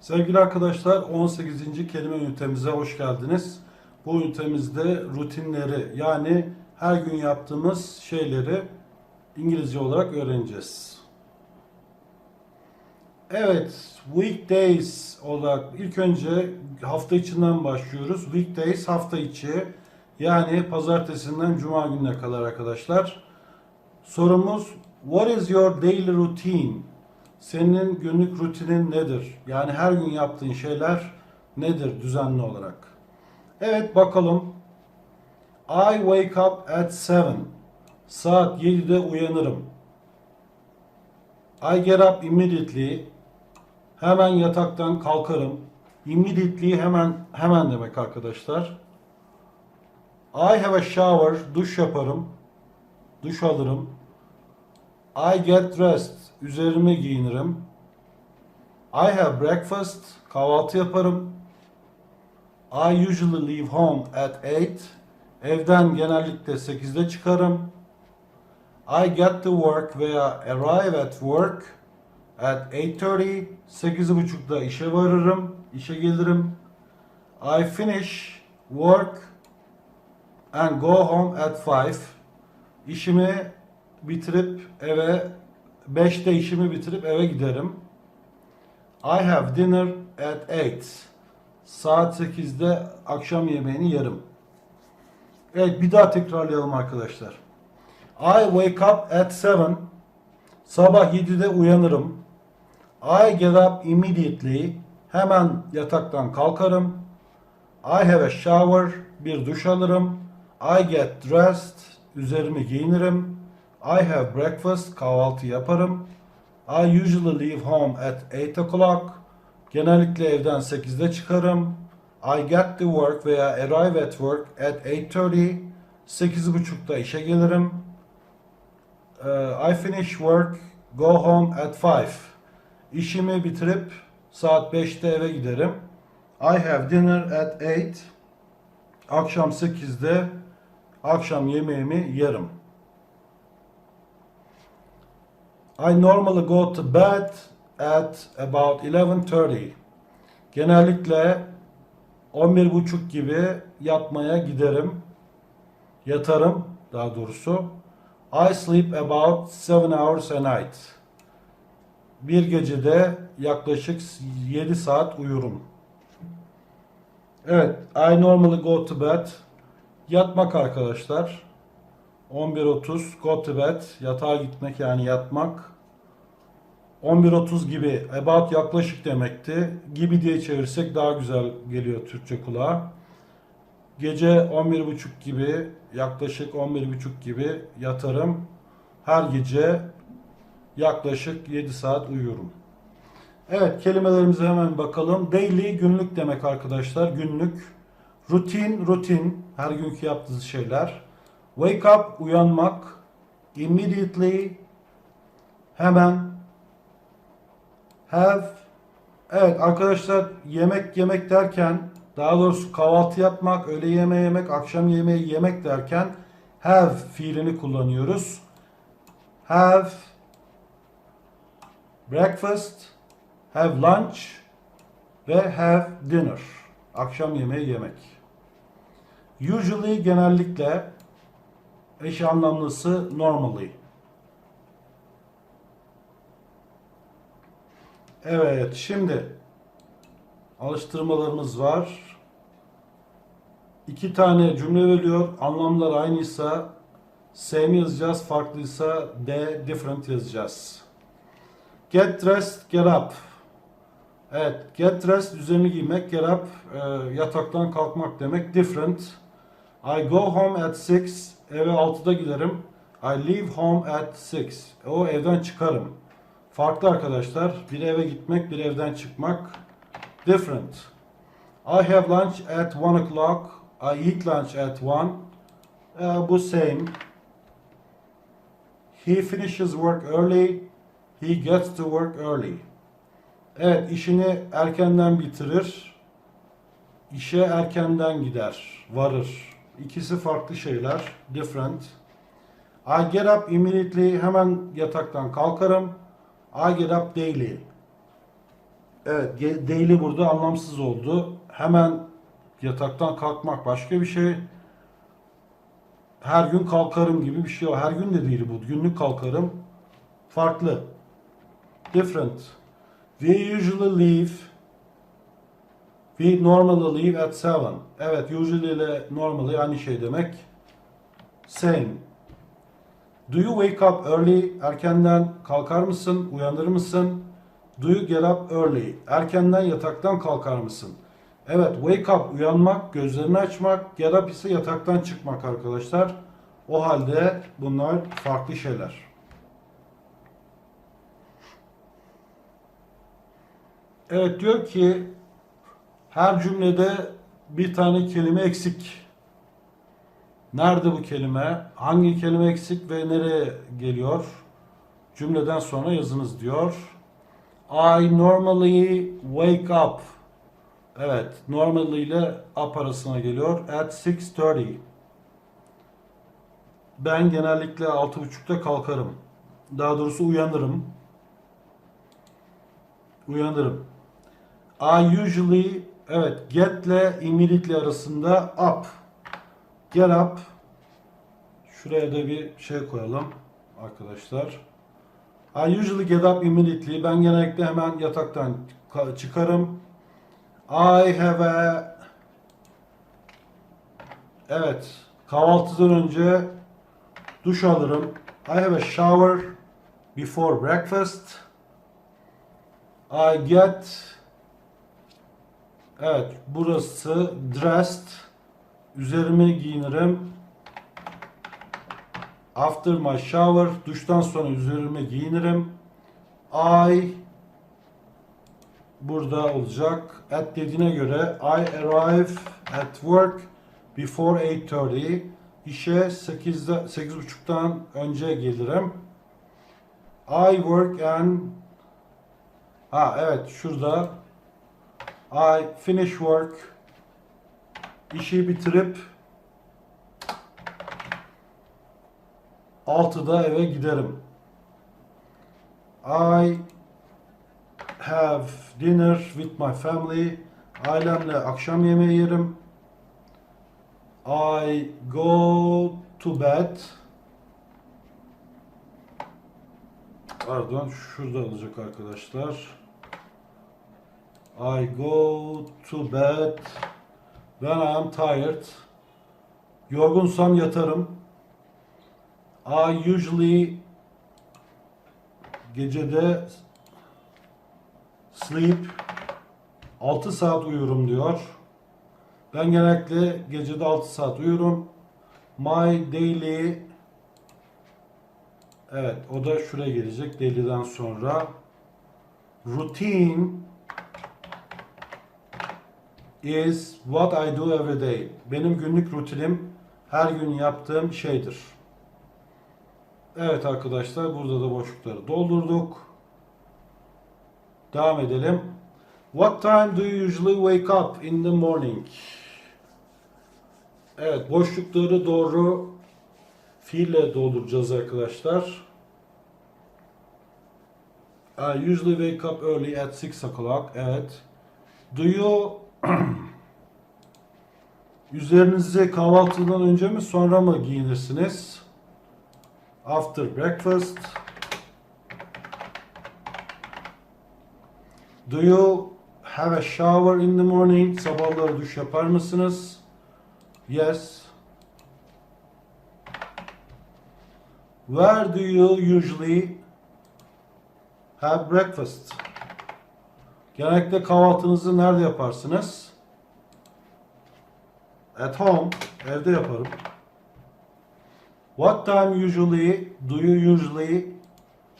Sevgili arkadaşlar 18. kelime ünitemize hoş geldiniz. Bu ünitemizde rutinleri yani her gün yaptığımız şeyleri İngilizce olarak öğreneceğiz. Evet, weekdays olarak ilk önce hafta içinden başlıyoruz. Weekdays hafta içi yani pazartesinden cuma gününe kadar arkadaşlar. Sorumuz what is your daily routine? Senin günlük rutinin nedir? Yani her gün yaptığın şeyler nedir düzenli olarak? Evet bakalım. I wake up at 7. Saat 7'de uyanırım. I get up immediately. Hemen yataktan kalkarım. Immediately hemen hemen demek arkadaşlar. I have a shower. Duş yaparım. Duş alırım. I get dressed. Üzerime giyinirim. I have breakfast. Kahvaltı yaparım. I usually leave home at 8. Evden genellikle 8'de çıkarım. I get to work veya arrive at work at 8.30. 8.30'da işe varırım. işe gelirim. I finish work and go home at 5. İşimi bitirip eve 5'te işimi bitirip eve giderim. I have dinner at 8. Saat 8'de akşam yemeğini yerim. Evet bir daha tekrarlayalım arkadaşlar. I wake up at 7. Sabah 7'de uyanırım. I get up immediately. Hemen yataktan kalkarım. I have a shower. Bir duş alırım. I get dressed. Üzerimi giyinirim. I have breakfast. Kahvaltı yaparım. I usually leave home at 8 o'clock. Genellikle evden 8'de çıkarım. I get to work veya arrive at work at 8.30. 8.30'da işe gelirim. Uh, I finish work, go home at 5. İşimi bitirip saat 5'te eve giderim. I have dinner at 8. Akşam 8'de akşam yemeğimi yerim. I normally go to bed at about 11:30. Genellikle 11.30 gibi yatmaya giderim. Yatarım daha doğrusu. I sleep about 7 hours a night. Bir gecede yaklaşık 7 saat uyurum. Evet, I normally go to bed. Yatmak arkadaşlar. 11.30 go to bed. Yatağa gitmek yani yatmak. 11.30 gibi about yaklaşık demekti. Gibi diye çevirsek daha güzel geliyor Türkçe kulağa. Gece 11.30 gibi yaklaşık 11.30 gibi yatarım. Her gece yaklaşık 7 saat uyuyorum. Evet kelimelerimize hemen bakalım. Daily günlük demek arkadaşlar. Günlük. Rutin rutin her günkü yaptığınız şeyler. Wake up uyanmak. Immediately hemen. Have Evet arkadaşlar yemek yemek derken daha doğrusu kahvaltı yapmak, öğle yemeği yemek, akşam yemeği yemek derken have fiilini kullanıyoruz. Have breakfast, have lunch ve have dinner. Akşam yemeği yemek. Usually genellikle eş anlamlısı normally. Evet, şimdi alıştırmalarımız var. İki tane cümle veriyor. Anlamlar aynıysa same yazacağız, farklıysa de different yazacağız. Get dressed, get up. Evet, get dressed üzerini giymek, get up e, yataktan kalkmak demek. Different. I go home at 6. Eve 6'da giderim. I leave home at 6. O evden çıkarım. Farklı arkadaşlar. Bir eve gitmek, bir evden çıkmak. Different. I have lunch at 1 o'clock. I eat lunch at 1. Ee, bu same. He finishes work early. He gets to work early. Evet, işini erkenden bitirir. İşe erkenden gider, varır. İkisi farklı şeyler. Different. I get up immediately. Hemen yataktan kalkarım. I get up daily. Evet, daily burada anlamsız oldu. Hemen yataktan kalkmak başka bir şey. Her gün kalkarım gibi bir şey o. Her gün de değil bu. Günlük kalkarım. Farklı. Different. We usually leave We normally leave at 7. Evet, usually ile normally aynı şey demek. Same. Do you wake up early? Erkenden kalkar mısın? Uyanır mısın? Do you get up early? Erkenden yataktan kalkar mısın? Evet, wake up uyanmak, gözlerini açmak, get up ise yataktan çıkmak arkadaşlar. O halde bunlar farklı şeyler. Evet diyor ki her cümlede bir tane kelime eksik. Nerede bu kelime? Hangi kelime eksik ve nereye geliyor? Cümleden sonra yazınız diyor. I normally wake up. Evet, normally ile up arasına geliyor. At 6.30. Ben genellikle 6.30'da kalkarım. Daha doğrusu uyanırım. Uyanırım. I usually evet get ile immediately arasında up. Get up. Şuraya da bir şey koyalım arkadaşlar. I usually get up immediately. Ben genellikle hemen yataktan ka- çıkarım. I have a Evet. Kahvaltıdan önce duş alırım. I have a shower before breakfast. I get Evet, burası dressed. Üzerime giyinirim. After my shower, duştan sonra üzerime giyinirim. I burada olacak. At dediğine göre I arrive at work before 8.30. İşe 8'de 8.30'dan önce gelirim. I work and Ha evet şurada I finish work işi bitirip 6'da eve giderim. I have dinner with my family. Ailemle akşam yemeği yerim. I go to bed. Pardon, şurada olacak arkadaşlar. I go to bed when I am tired. Yorgunsam yatarım. I usually gecede sleep 6 saat uyurum diyor. Ben genellikle gecede 6 saat uyurum. My daily Evet o da şuraya gelecek daily'den sonra. Routine is what I do every day. Benim günlük rutinim her gün yaptığım şeydir. Evet arkadaşlar burada da boşlukları doldurduk. Devam edelim. What time do you usually wake up in the morning? Evet boşlukları doğru fiille dolduracağız arkadaşlar. I usually wake up early at 6 o'clock. Evet. Do you üzerinize kahvaltıdan önce mi sonra mı giyinirsiniz? After breakfast. Do you have a shower in the morning? Sabahları duş yapar mısınız? Yes. Where do you usually have breakfast? Genellikle kahvaltınızı nerede yaparsınız? At home. Evde yaparım. What time usually do you usually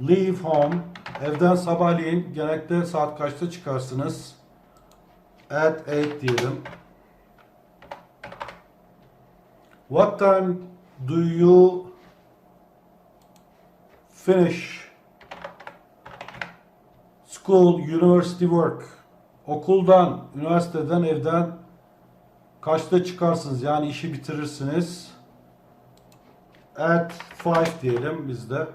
leave home? Evden sabahleyin genellikle saat kaçta çıkarsınız? At 8 diyelim. What time do you finish school, university work? Okuldan, üniversiteden, evden kaçta çıkarsınız? Yani işi bitirirsiniz. At 5 diyelim bizde.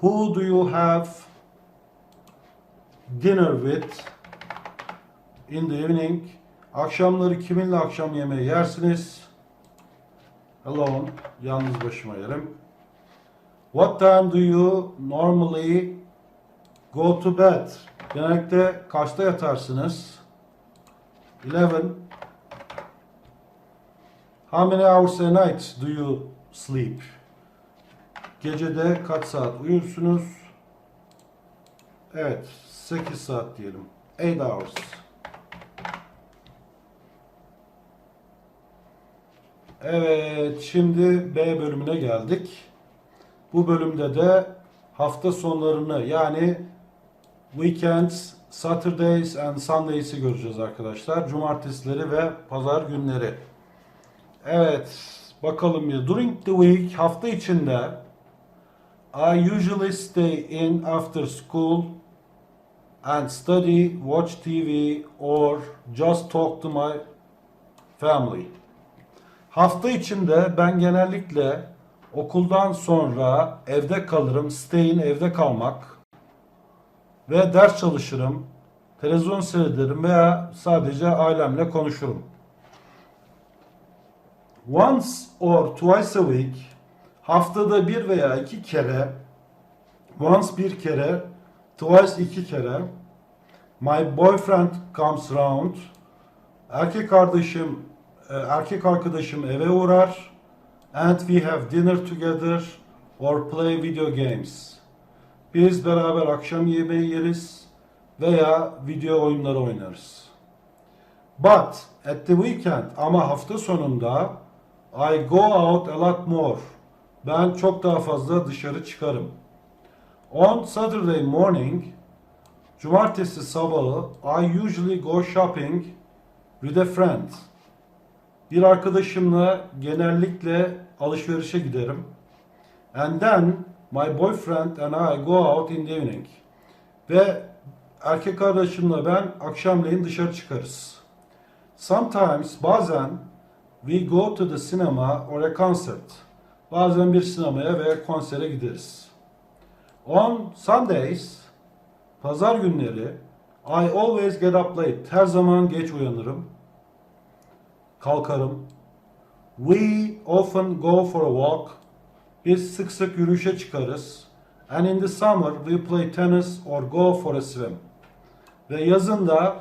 Who do you have dinner with in the evening? Akşamları kiminle akşam yemeği yersiniz? Alone, yalnız başıma yerim. What time do you normally go to bed? Genellikle kaçta yatarsınız? 11. How many hours a night do you sleep? Gecede kaç saat uyursunuz? Evet, 8 saat diyelim. 8 hours. Evet, şimdi B bölümüne geldik. Bu bölümde de hafta sonlarını yani weekends, Saturdays and Sundays'i göreceğiz arkadaşlar. Cumartesileri ve pazar günleri. Evet, bakalım ya. During the week, hafta içinde I usually stay in after school and study, watch TV or just talk to my family. Hafta içinde ben genellikle okuldan sonra evde kalırım. Stay'in evde kalmak ve ders çalışırım. Televizyon seyrederim veya sadece ailemle konuşurum. Once or twice a week haftada bir veya iki kere once bir kere twice iki kere my boyfriend comes round erkek kardeşim e, erkek arkadaşım eve uğrar and we have dinner together or play video games biz beraber akşam yemeği yeriz veya video oyunları oynarız. But at the weekend ama hafta sonunda I go out a lot more. Ben çok daha fazla dışarı çıkarım. On Saturday morning, cumartesi sabahı I usually go shopping with a friend. Bir arkadaşımla genellikle alışverişe giderim. And then my boyfriend and I go out in the evening. Ve erkek arkadaşımla ben akşamleyin dışarı çıkarız. Sometimes bazen we go to the cinema or a concert. Bazen bir sinemaya veya konsere gideriz. On Sundays, pazar günleri I always get up late. Her zaman geç uyanırım. Kalkarım. We often go for a walk. Biz sık sık yürüyüşe çıkarız. And in the summer we play tennis or go for a swim. Ve yazın da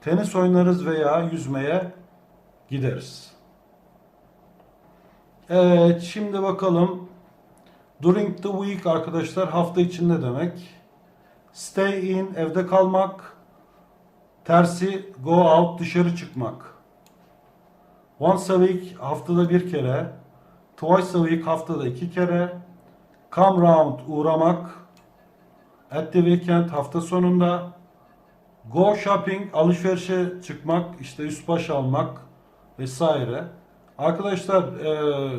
tenis oynarız veya yüzmeye gideriz. Evet, şimdi bakalım. During the week arkadaşlar hafta içinde demek. Stay in evde kalmak. Tersi go out dışarı çıkmak. Once a week haftada bir kere. Twice a week haftada iki kere. Come round uğramak. At the weekend hafta sonunda. Go shopping alışverişe çıkmak işte üst baş almak vesaire. Arkadaşlar e,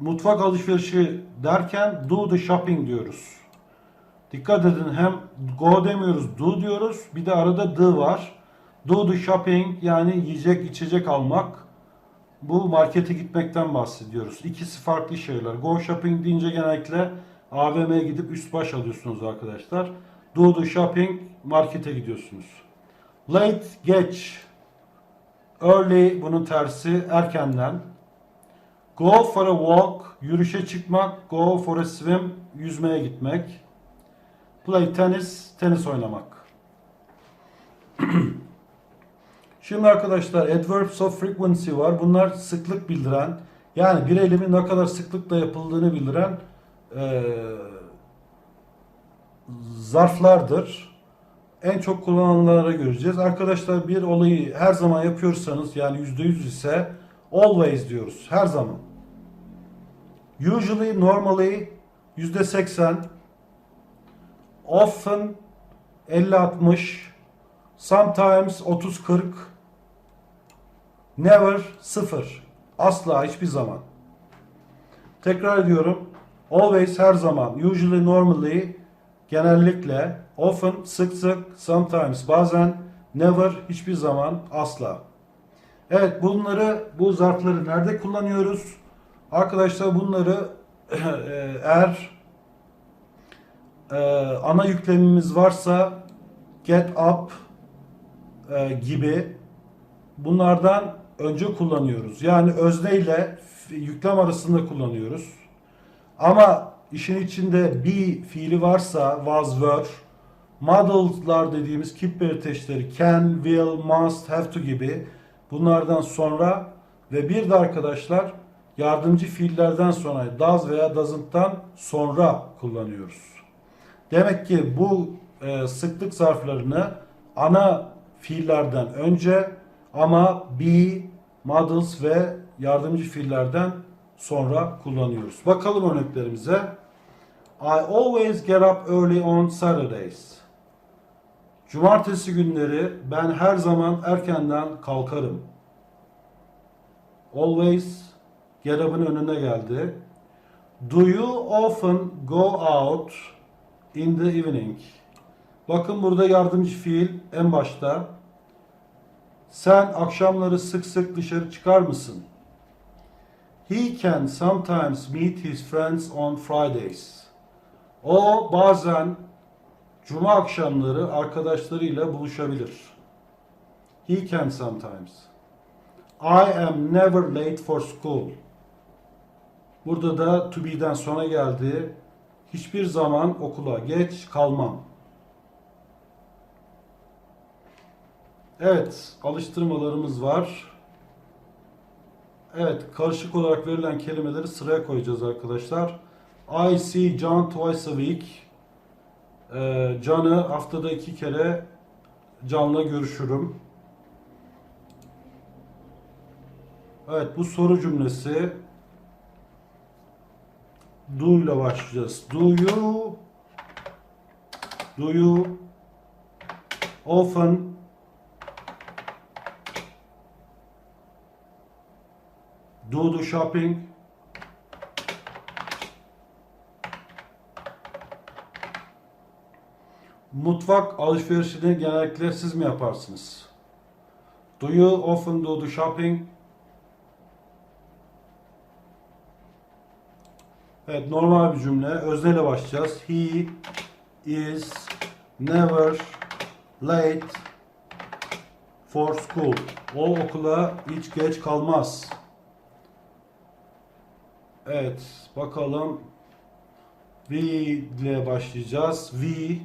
mutfak alışverişi derken do the shopping diyoruz. Dikkat edin hem go demiyoruz do diyoruz bir de arada the var. Do the shopping yani yiyecek içecek almak. Bu markete gitmekten bahsediyoruz. İkisi farklı şeyler. Go shopping deyince genellikle AVM'ye gidip üst baş alıyorsunuz arkadaşlar. Do the shopping markete gidiyorsunuz. Late geç. Early bunun tersi erkenden. Go for a walk yürüyüşe çıkmak. Go for a swim yüzmeye gitmek. Play tennis tenis oynamak. Şimdi arkadaşlar adverbs of frequency var. Bunlar sıklık bildiren yani bir eylemin ne kadar sıklıkla yapıldığını bildiren eee zarflardır. En çok kullanılanları göreceğiz. Arkadaşlar bir olayı her zaman yapıyorsanız yani %100 ise always diyoruz. Her zaman. Usually, normally %80 often 50-60 sometimes 30-40 never 0 asla hiçbir zaman. Tekrar ediyorum. Always her zaman. Usually, normally genellikle, often, sık sık, sometimes, bazen, never, hiçbir zaman, asla. Evet bunları, bu zarfları nerede kullanıyoruz? Arkadaşlar bunları eğer e, ana yüklemimiz varsa get up e, gibi bunlardan önce kullanıyoruz. Yani özne ile yüklem arasında kullanıyoruz. Ama işin içinde be fiili varsa was were models'lar dediğimiz keep belirteçleri can, will, must, have to gibi bunlardan sonra ve bir de arkadaşlar yardımcı fiillerden sonra does veya doesn't'tan sonra kullanıyoruz. Demek ki bu e, sıklık zarflarını ana fiillerden önce ama be, models ve yardımcı fiillerden sonra kullanıyoruz. Bakalım örneklerimize. I always get up early on Saturdays. Cumartesi günleri ben her zaman erkenden kalkarım. Always get up'ın önüne geldi. Do you often go out in the evening? Bakın burada yardımcı fiil en başta. Sen akşamları sık sık dışarı çıkar mısın? He can sometimes meet his friends on Fridays. O bazen cuma akşamları arkadaşlarıyla buluşabilir. He can sometimes. I am never late for school. Burada da to be'den sonra geldi. Hiçbir zaman okula geç kalmam. Evet, alıştırmalarımız var. Evet, karışık olarak verilen kelimeleri sıraya koyacağız arkadaşlar. I see John twice a week. Ee, John'ı haftada iki kere John'la görüşürüm. Evet, bu soru cümlesi. Do ile başlayacağız. Do you Do you often do the shopping? Mutfak alışverişini genellikle siz mi yaparsınız? Do you often do the shopping? Evet normal bir cümle. Özneyle başlayacağız. He is never late for school. O okula hiç geç kalmaz. Evet bakalım. We ile başlayacağız. We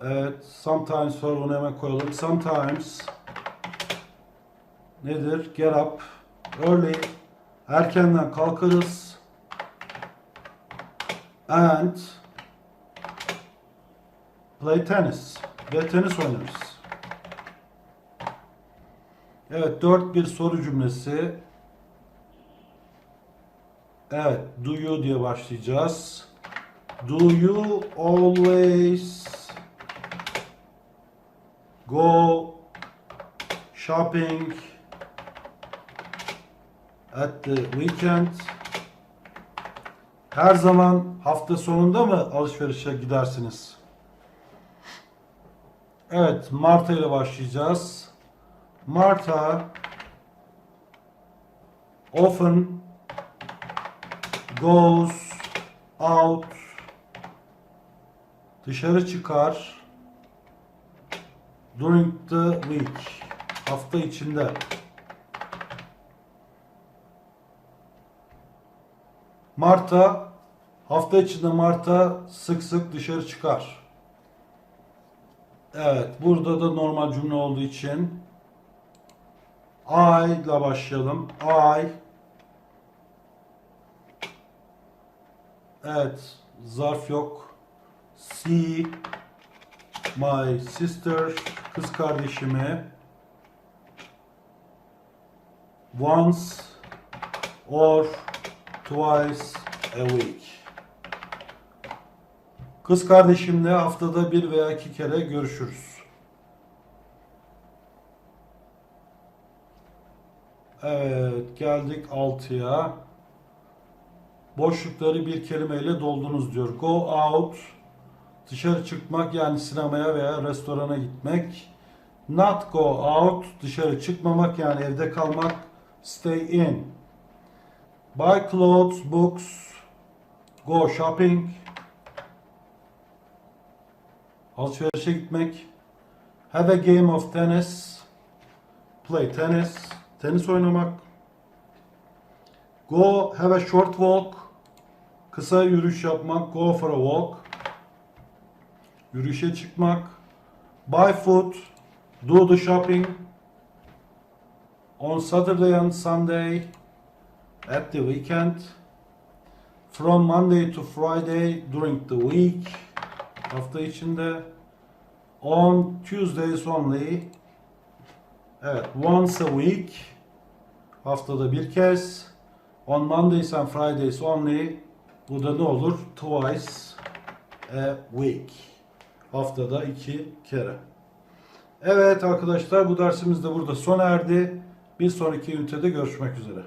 Evet, sometimes var onu hemen koyalım. Sometimes nedir? Get up early erkenden kalkarız and play tennis ve tenis oynarız. Evet, dört bir soru cümlesi. Evet, do you diye başlayacağız. Do you always go shopping at the weekend? Her zaman hafta sonunda mı alışverişe gidersiniz? Evet, Marta ile başlayacağız. Marta often goes out dışarı çıkar during the week hafta içinde Marta hafta içinde Marta sık sık dışarı çıkar. Evet, burada da normal cümle olduğu için I ile başlayalım. I Evet, zarf yok. See my sister, kız kardeşimi once or twice a week. Kız kardeşimle haftada bir veya iki kere görüşürüz. Evet, geldik 6'ya. Boşlukları bir kelimeyle doldunuz diyor. Go out, dışarı çıkmak yani sinemaya veya restorana gitmek. Not go out, dışarı çıkmamak yani evde kalmak. Stay in. Buy clothes, books, Go shopping. Alışverişe gitmek. Have a game of tennis. Play tennis. Tenis oynamak. Go have a short walk. Kısa yürüyüş yapmak. Go for a walk. Yürüyüşe çıkmak. Buy food. Do the shopping. On Saturday and Sunday. At the weekend. From Monday to Friday during the week. Hafta içinde. On Tuesdays only. Evet, once a week. Haftada bir kez. On Mondays and Fridays only. Bu da ne olur? Twice a week. Haftada iki kere. Evet arkadaşlar bu dersimiz de burada sona erdi. Bir sonraki ünitede görüşmek üzere.